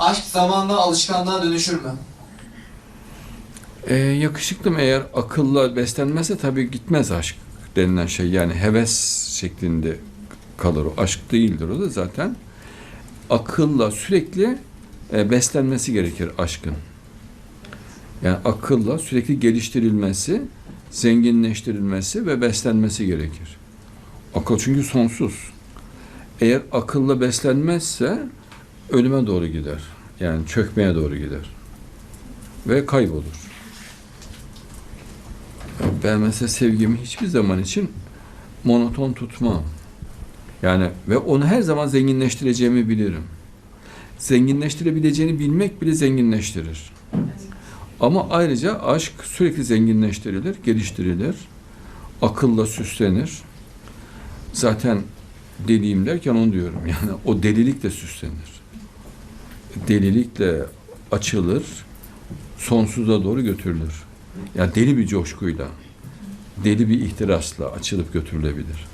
Aşk zamanla alışkanlığa dönüşür mü? Ee, yakışıklı mı eğer akılla beslenmezse tabii gitmez aşk denilen şey. Yani heves şeklinde kalır o. Aşk değildir o da zaten. Akılla sürekli e, beslenmesi gerekir aşkın. Yani akılla sürekli geliştirilmesi, zenginleştirilmesi ve beslenmesi gerekir. Akıl çünkü sonsuz. Eğer akılla beslenmezse ölüme doğru gider. Yani çökmeye doğru gider. Ve kaybolur. Ben mesela sevgimi hiçbir zaman için monoton tutmam. Yani ve onu her zaman zenginleştireceğimi bilirim. Zenginleştirebileceğini bilmek bile zenginleştirir. Ama ayrıca aşk sürekli zenginleştirilir, geliştirilir. Akılla süslenir. Zaten deliyim derken onu diyorum. Yani o delilikle süslenir. Delilikle açılır, sonsuza doğru götürülür. Yani deli bir coşkuyla, deli bir ihtirasla açılıp götürülebilir.